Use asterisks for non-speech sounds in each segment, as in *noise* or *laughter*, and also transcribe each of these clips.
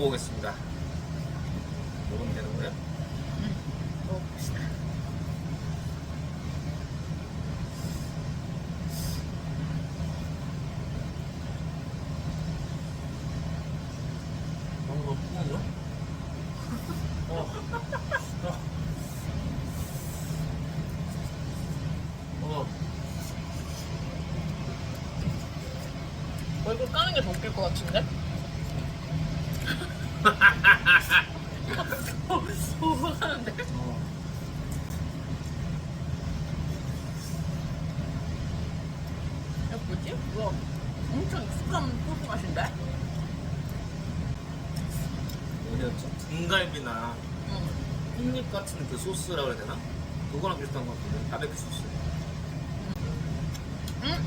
먹어보겠습니다. 먹으면 되는 거예요? 응, 먹어봅시다. 너무 피나죠? 어. 어. 얼굴 까는 게더 웃길 것 같은데? 익숙한 소스 맛인데? 뭐였지? 등갈비나 응. 흰잎 같은 그 소스라고 해야 되나? 그거랑 비슷한 것 같은데 바베큐 소스 응?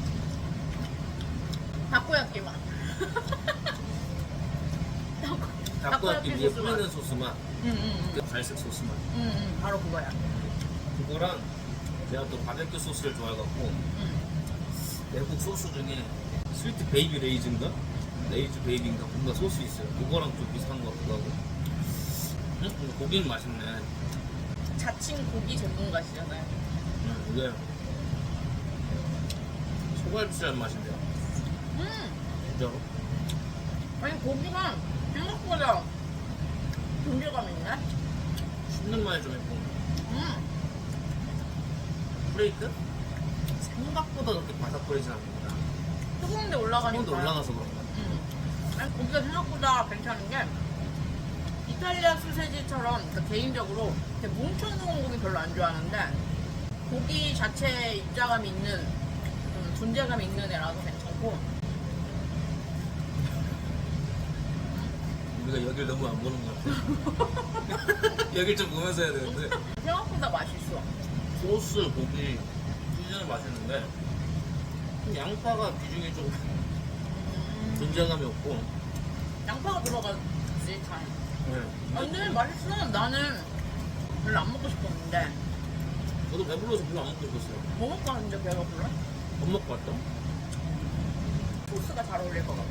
타코야끼 맛. *laughs* 닭고기 위에 소스 맛. 뿌리는 소스 맛, 응, 응, 응. 그 갈색 소스 맛 응, 응. 바로 그거야. 그거랑 제가 또 바베큐 소스를 좋아해갖고 응. 외국 소스 중에 스위트 베이비 레이즈인가? 레이즈 베이비인가 뭔가 소스 있어요 그거랑 좀 비슷한 것 같기도 하고 응? 근데 고기는 맛있네 자칭 고기 전문가시잖아요. 응, 이게 소갈비살 맛인데요 음. 진짜로? 아니 고기가 생각보다 존재감 있네. 씹는 맛이 좀 있고 음. 프레이크? 생각보다 그렇게 바삭거리진 않습니다 뜨거운데 올라가니까. 더 올라가서 그런가 음. 아니 고기가 생각보다 괜찮은 게 이탈리아 소세지처럼 그러니까 개인적으로 이렇게 뭉쳐놓은 고기 별로 안 좋아하는데 고기 자체에 입자감이 있는 음, 존재감이 있는 애라서 괜찮고 우리가 여길 너무 안 보는 것 같아 여길 *laughs* 좀 보면서 해야 되는데 생각보다 맛있어. 소스, 고기, 피자는 맛있는데 좀 양파가 비중이 좀 음, 존재감이 없고 양파가 들어가지 잘. 네. 아, 근데 맛있어. 나는 별로 안 먹고 싶었는데 저도 배불러서 별로 안 먹고 싶었어요 뭐 먹고 왔는데 배가 불러? 밥 먹고 왔죠? 소스가 잘 어울릴 것 같아.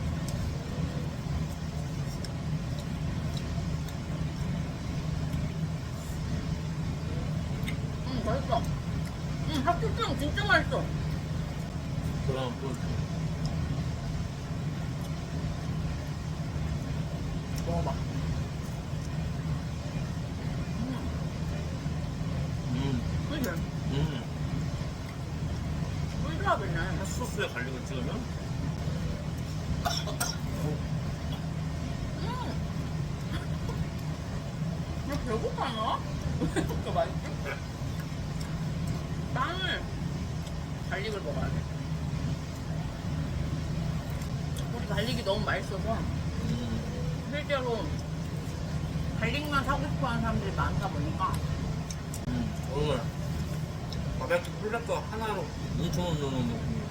음, 맛있어. 음, 학교장 진짜 맛있어. 그럼 또 먹어봐. 음, 음, 그지? 음. 꿀조합이네. 소스에 갈릭을 찍으면 음. 나 배고파나? 왜 이렇게 맛있지? 빵을 갈릭을 먹어야 돼. 갈릭이 너무 맛있어서 음, 실제로 갈릭만 사고 싶어하는 사람들이 많다 보니까 음. 오늘 바베큐 플랫도 하나로 뭉쳐놓는 느낌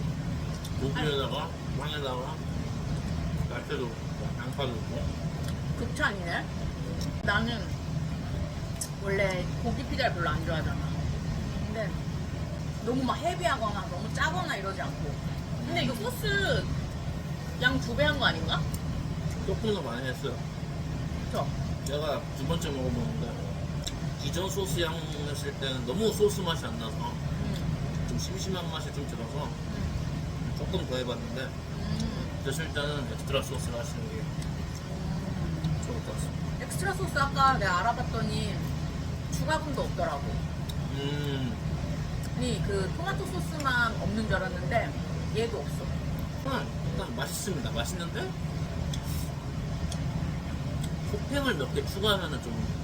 고기에다가 빵에다가 있고 양파도 있고 극찬이네. 나는 원래 고기 피자를 별로 안 좋아하잖아. 근데 너무 막 헤비하거나 너무 짜거나 이러지 않고. 근데 이거 소스 양 두 배 한 거 아닌가? 조금 더 많이 했어요 그쵸? 제가 두 번째 먹어보는데 기존 소스 양 했을 때는 너무 소스 맛이 안 나서 음, 좀 심심한 맛이 좀 들어서 음, 조금 더 해봤는데 음, 드실 때는 엑스트라 소스를 하시는 게 음. 좋을 것 같습니다 엑스트라 소스 아까 내가 알아봤더니 추가금도 없더라고. 음, 아니 그 토마토 소스만 없는 줄 알았는데 얘도 없어. 일단, 맛있습니다. 맛있는데? 토핑을 몇 개 추가하면 좀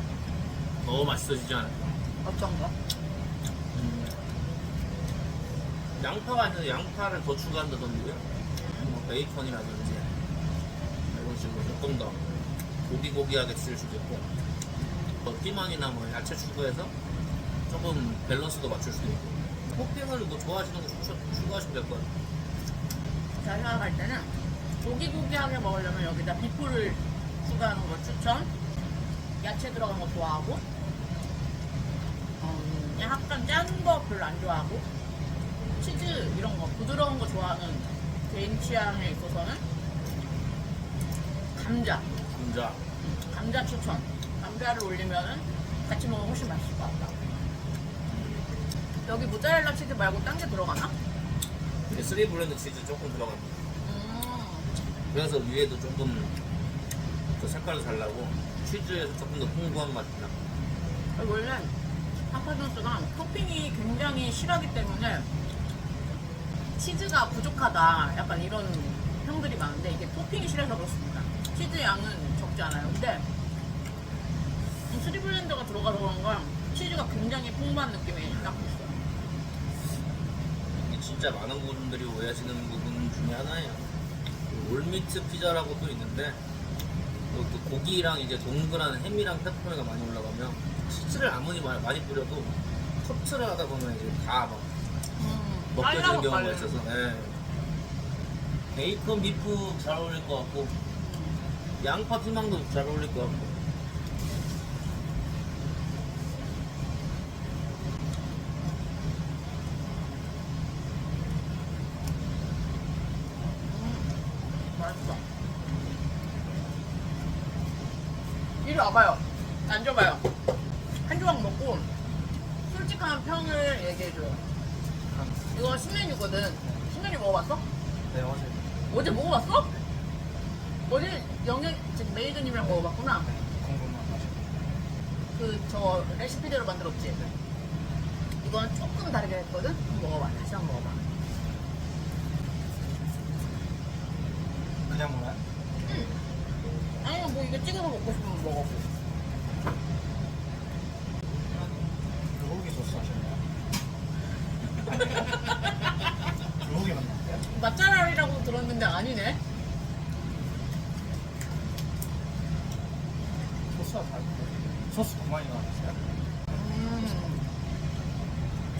더 맛있어지지 않을까? 어쩐 거? 음, 양파가 아니라 양파를 더 추가한다든지 뭐 베이컨이라든지 이런 식으로 조금 더 고기고기하게 쓸 수도 있고 뭐 피망이나 뭐 야채 추가해서 조금 밸런스도 맞출 수도 있고. 토핑을 뭐 좋아하시는 거 추, 추가하시면 될 것 같아요 제가 생각할 때는 고기고기하게 먹으려면 여기다 비프를 추가하는 거 추천. 야채 들어간 거 좋아하고, 음, 약간 짠 거 별로 안 좋아하고, 치즈 이런 거 부드러운 거 좋아하는 개인 취향에 있어서는 감자, 감자 음, 감자 추천. 감자를 올리면은 같이 먹으면 훨씬 맛있을 것 같다. 여기 모짜렐라 치즈 말고 딴 게 들어가나? 이게 쓰리 블렌드 치즈 조금 들어갑니다 음, 그래서 위에도 조금 더 색깔도 잘 나고 치즈에서 조금 더 풍부한 맛이 나. 원래 파파존스가 토핑이 굉장히 실하기 때문에 치즈가 부족하다. 약간 이런 평들이 많은데 이게 토핑이 실해서 그렇습니다. 치즈 양은 적지 않아요. 근데 이 스리블렌더가 들어가서 그런가 치즈가 굉장히 풍부한 느낌이 딱 있어요 진짜 많은 분들이 오해하시는 부분 중에 하나예요. 그 올미트 피자라고 또 있는데 또, 또 고기랑 이제 동그란 햄이랑 페퍼로가 많이 올라가면 치즈를 아무리 마- 많이 뿌려도 커트를 하다 보면 이제 다막 음, 먹혀지는 빨라고 경우가 빨라요. 있어서 예. 베이컨 비프 잘 어울릴 것 같고 양파 피망도 잘 어울릴 것 같고 맛있어. 이리 와봐요. 앉아봐요. 한 조각 먹고 솔직한 평을 얘기해줘요. 이거 신메뉴거든. 신메뉴 먹어봤어? 네, 어제 어제 먹어봤어? 어제 영애 지금 메이드님이랑 먹어봤구나. 궁금한 맛이. 그저 레시피대로 만들었지. 이건 조금 다르게 했거든. 먹어봐. 다시 한번 먹어봐. 그냥 뭐야? 아니면 뭐 이거 찍어서 먹고 싶으면 먹어보. 불고기 소스 하셨나요? 불고기 맞나요? 맛잘알이라고 들었는데 아니네. 소스가 다른데 소스 그만이 나왔어요? 음,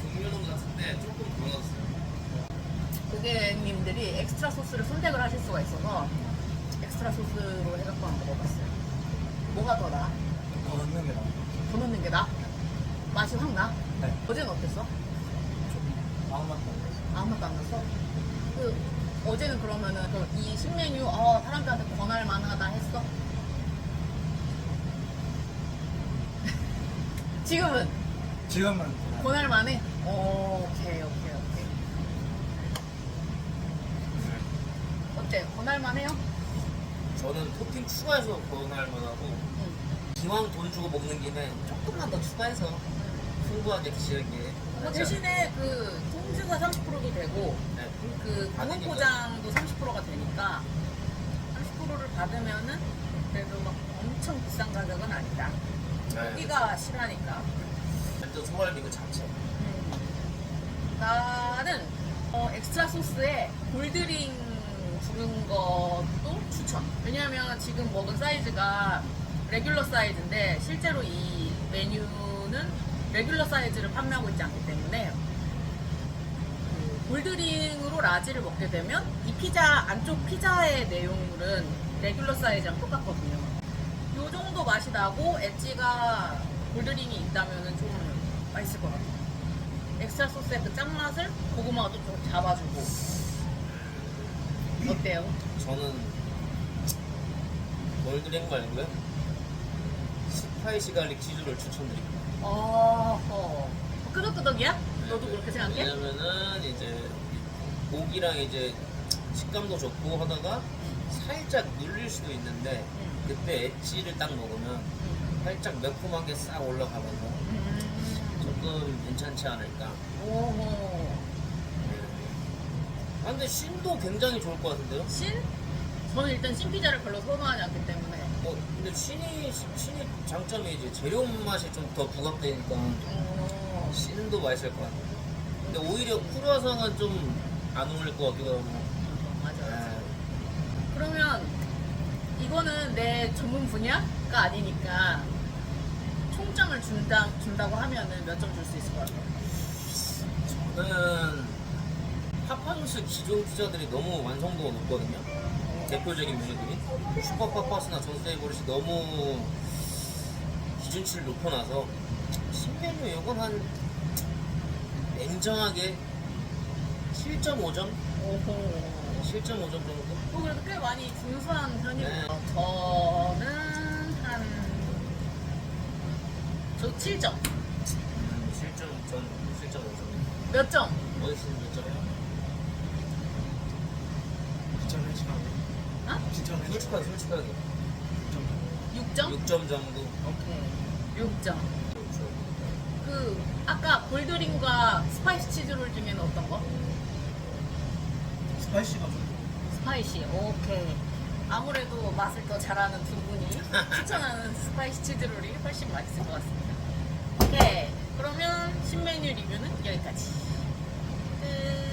종류는 같은데 조금 더 넣었어요 고객님들이 엑스트라 소스를 선택을 하실 수가 있어서 엑스트라 소스로 해갖고 한번 먹어봤어요. 뭐가 더 나아? 더 넣는 게 나아요. 더 넣는 게 나아? 맛이 확 나? 네, 어제는 어땠어? 좀 아무 맛도 안 나요. 아무 맛도 안 났어? 그 어제는 그러면은 그이 신메뉴 어, 사람들한테 권할 만하다 했어? *laughs* 지금은 지금은 그냥 권할 만해? 오, 오케이 오케이 오케이 어때? 권할 만 해요? 저는 토핑 추가해서 권할 만 하고 응. 기왕 돈 주고 먹는 김에 조금만 더 추가해서 풍부하게 드시는 뭐게 대신에 그 통주가 30%도 되고 네. 그 공원 포장도 30%가 되니까 30%를 받으면은 그래도 막 엄청 비싼 가격은 아니다. 네. 고기가 실하니까. 완전 소갈비 그 자체 음. 나는 어, 엑스트라 소스에 골드링 주는 것도 추천. 왜냐하면 지금 먹은 사이즈가 레귤러 사이즈인데 실제로 이 메뉴는 레귤러 사이즈를 판매하고 있지 않기 때문에 그 골드링으로 라지를 먹게 되면 이 피자 안쪽 피자의 내용물은 레귤러 사이즈랑 똑같거든요. 요 정도 맛이 나고 엣지가 골드링이 있다면 좀 맛있을 것 같아요. 엑스트라 소스의 그 짠맛을 고구마가 또 좀 잡아주고 어때요? 저는 월드랭 말고요 스파이시 갈릭 치즈를 추천드립니다 어, 어. 끄덕끄덕이야? 너도 그렇게 생각해? 왜냐면은 이제 고기랑 이제 식감도 좋고 하다가 살짝 눌릴 수도 있는데 음. 그때 엣지를 딱 먹으면 음. 살짝 매콤하게 싹 올라가면서 음. 조금 괜찮지 않을까 오호. 아, 근데 신도 굉장히 좋을 것 같은데요? 신? 저는 일단 신 피자를 별로 선호하지 않기 때문에 어, 근데 신이, 신이 장점이 이제 재료 맛이 좀 더 부각되니까 어, 신도 맛있을 것 같아요. 근데 오히려 크루아상은 좀 안 어울릴 것 같기도 하고. 맞아. 네. 그러면 이거는 내 전문 분야가 아니니까 총점을 준다, 준다고 하면은 몇 점 줄 수 있을 것 같아요? 저는 파파누스 기존 피자들이 너무 완성도가 높거든요. 대표적인 메뉴들이 슈퍼 파파스나 존세이버릇이 너무 기준치를 높여놔서 신메뉴 이건 한 냉정하게 7.5점? 오호. 7.5점 정도? 어, 그래도 꽤 많이 준수한 편이에요. 네. 저는 한, 저 7점. 음, 7점, 전 7.5점. 몇 점? 어디 쓰는 몇점이요? 진짜 솔직하게, 솔직하게. 6점? 6점? 6점 정도. 오케이. 6점. 그렇죠. 그 아까 볼드링과 스파이시 치즈롤 중에는 어떤 거? 스파이시가 좀 스파이시. 오케이. 아무래도 맛을 더 잘하는 두 분이 *laughs* 추천하는 스파이시 치즈롤이 훨씬 맛있을 것 같습니다. 오케이. 그러면 신메뉴 리뷰는 여기까지. 끝.